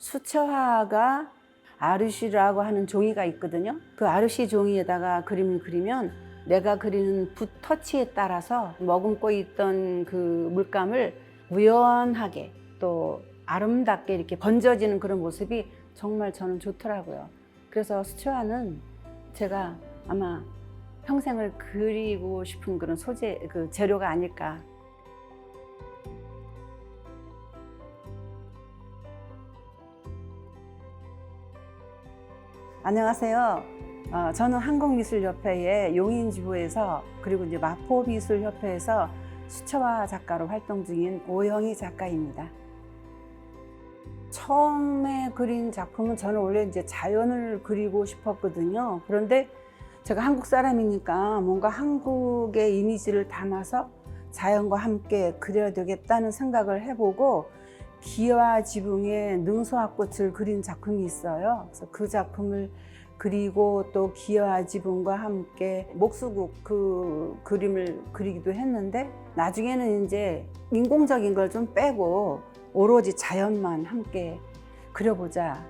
수채화가 아르시라고 하는 종이가 있거든요. 그 아르시 종이에다가 그림을 그리면 내가 그리는 붓 터치에 따라서 머금고 있던 그 물감을 우연하게 또 아름답게 이렇게 번져지는 그런 모습이 정말 저는 좋더라고요. 그래서 수채화는 제가 아마 평생을 그리고 싶은 그런 소재, 그 재료가 아닐까. 안녕하세요. 어, 저는 한국미술협회의 용인지부에서 그리고 이제 마포미술협회에서 수채화 작가로 활동 중인 오영희 작가입니다. 처음에 그린 작품은 저는 원래 이제 자연을 그리고 싶었거든요. 그런데 제가 한국 사람이니까 뭔가 한국의 이미지를 담아서 자연과 함께 그려야 되겠다는 생각을 해보고 기와 지붕에 능소화꽃을 그린 작품이 있어요. 그래서 그 작품을 그리고 또 기와 지붕과 함께 목수국 그 그림을 그리기도 했는데 나중에는 이제 인공적인 걸 좀 빼고 오로지 자연만 함께 그려보자.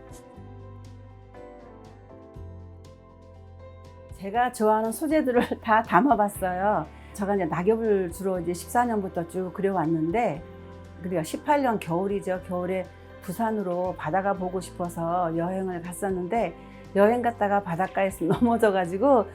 제가 좋아하는 소재들을 다 담아봤어요. 제가 이제 낙엽을 주로 이제 14년부터 쭉 그려왔는데, 그리고 18년 겨울이죠. 겨울에 부산으로 바다가 보고 싶어서 여행을 갔었는데, 여행 갔다가 바닷가에서 넘어져가지고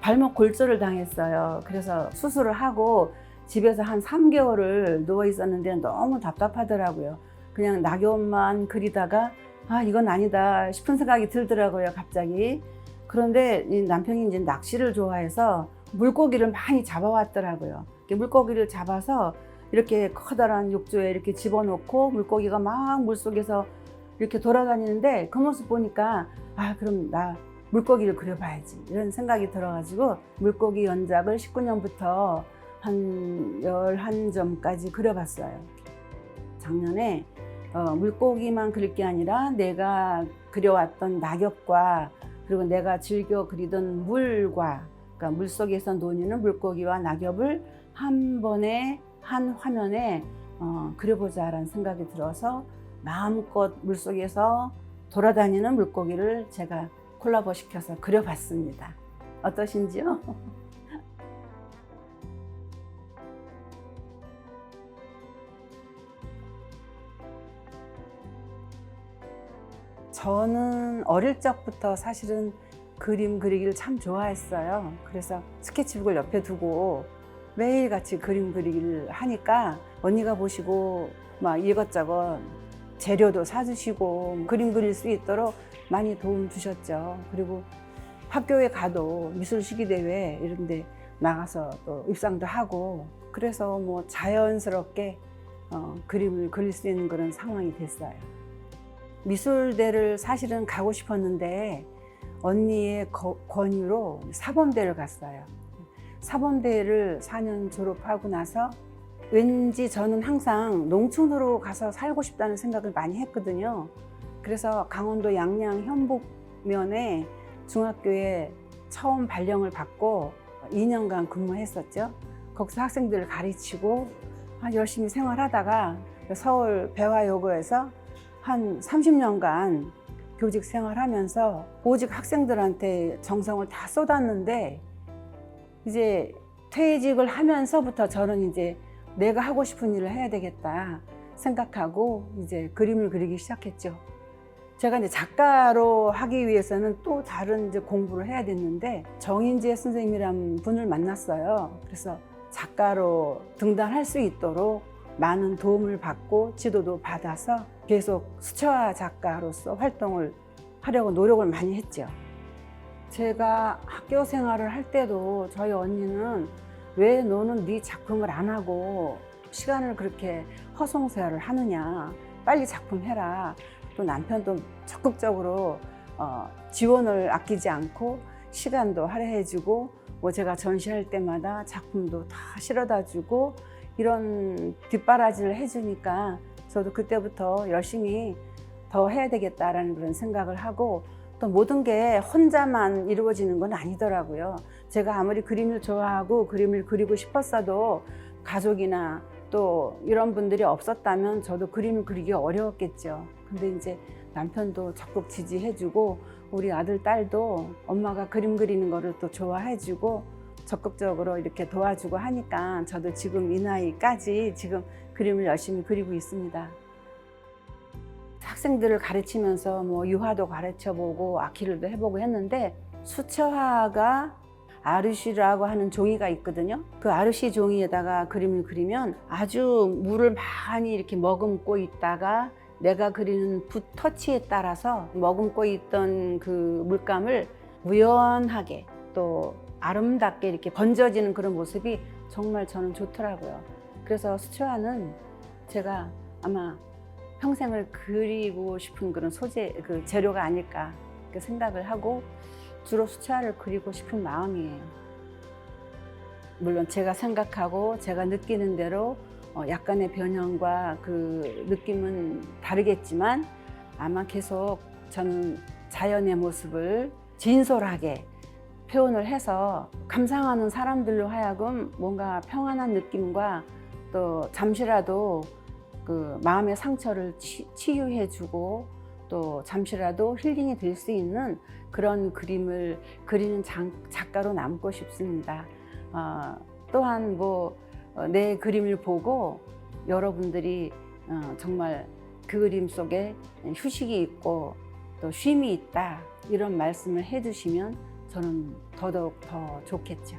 발목 골절을 당했어요. 그래서 수술을 하고 집에서 한 3개월을 누워 있었는데 너무 답답하더라고요. 그냥 낙엽만 그리다가 아 이건 아니다 싶은 생각이 들더라고요 갑자기. 그런데 이 남편이 이제 낚시를 좋아해서 물고기를 많이 잡아왔더라고요. 물고기를 잡아서 이렇게 커다란 욕조에 이렇게 집어넣고 물고기가 막 물속에서 이렇게 돌아다니는데 그 모습 보니까 아 그럼 나 물고기를 그려봐야지 이런 생각이 들어가지고 물고기 연작을 19년부터 한 11점까지 그려봤어요. 작년에 어, 물고기만 그릴 게 아니라 내가 그려왔던 낙엽과 그리고 내가 즐겨 그리던 물과 그러니까 물 속에서 논이는 물고기와 낙엽을 한 번에 한 화면에 어, 그려보자라는 생각이 들어서 마음껏 물 속에서 돌아다니는 물고기를 제가 콜라보 시켜서 그려봤습니다. 어떠신지요? 저는 어릴 적부터 사실은 그림 그리기를 참 좋아했어요. 그래서 스케치북을 옆에 두고 매일 같이 그림 그리기를 하니까 언니가 보시고 막 이것저것 재료도 사주시고 그림 그릴 수 있도록 많이 도움 주셨죠. 그리고 학교에 가도 미술 시기 대회 이런 데 나가서 또 입상도 하고 그래서 뭐 자연스럽게 어, 그림을 그릴 수 있는 그런 상황이 됐어요. 미술대를 사실은 가고 싶었는데 언니의 거- 권유로 사범대를 갔어요. 사범대를 4년 졸업하고 나서 왠지 저는 항상 농촌으로 가서 살고 싶다는 생각을 많이 했거든요. 그래서 강원도 양양 현북면에 중학교에 처음 발령을 받고 2년간 근무했었죠. 거기서 학생들을 가르치고 아, 열심히 생활하다가 서울 배화여고에서 한 30년간 교직 생활하면서 오직 학생들한테 정성을 다 쏟았는데 이제 퇴직을 하면서부터 저는 이제 내가 하고 싶은 일을 해야 되겠다 생각하고 이제 그림을 그리기 시작했죠. 제가 이제 작가로 하기 위해서는 또 다른 이제 공부를 해야 됐는데 정인재 선생님이란 분을 만났어요. 그래서 작가로 등단할 수 있도록 많은 도움을 받고 지도도 받아서 계속 수채화 작가로서 활동을 하려고 노력을 많이 했죠. 제가 학교 생활을 할 때도 저희 언니는 왜 너는 네 작품을 안 하고 시간을 그렇게 허송세월을 하느냐. 빨리 작품 해라. 또 남편도 적극적으로 어, 지원을 아끼지 않고 시간도 할애해주고 뭐 제가 전시할 때마다 작품도 다 실어다 주고 이런 뒷바라지를 해주니까 저도 그때부터 열심히 더 해야 되겠다라는 그런 생각을 하고 또 모든 게 혼자만 이루어지는 건 아니더라고요. 제가 아무리 그림을 좋아하고 그림을 그리고 싶었어도 가족이나 또 이런 분들이 없었다면 저도 그림을 그리기 어려웠겠죠. 근데 이제 남편도 적극 지지해주고 우리 아들 딸도 엄마가 그림 그리는 거를 또 좋아해주고 적극적으로 이렇게 도와주고 하니까 저도 지금 이 나이까지 지금 그림을 열심히 그리고 있습니다. 학생들을 가르치면서 뭐 유화도 가르쳐보고 아키를도 해보고 했는데 수채화가 아르시라고 하는 종이가 있거든요. 그 아르시 종이에다가 그림을 그리면 아주 물을 많이 이렇게 머금고 있다가 내가 그리는 붓 터치에 따라서 머금고 있던 그 물감을 우연하게 또 아름답게 이렇게 번져지는 그런 모습이 정말 저는 좋더라고요. 그래서 수채화는 제가 아마 평생을 그리고 싶은 그런 소재, 그 재료가 아닐까 생각을 하고 주로 수채화를 그리고 싶은 마음이에요. 물론 제가 생각하고 제가 느끼는 대로 어, 약간의 변형과 그 느낌은 다르겠지만 아마 계속 저는 자연의 모습을 진솔하게 표현을 해서 감상하는 사람들로 하여금 뭔가 평안한 느낌과 또 잠시라도 그 마음의 상처를 치, 치유해주고 또 잠시라도 힐링이 될 수 있는 그런 그림을 그리는 장- 작가로 남고 싶습니다. 어, 또한 뭐 내 그림을 보고 여러분들이 어, 정말 그 그림 속에 휴식이 있고 또 쉼이 있다 이런 말씀을 해주시면 저는 더더욱 더 좋겠죠.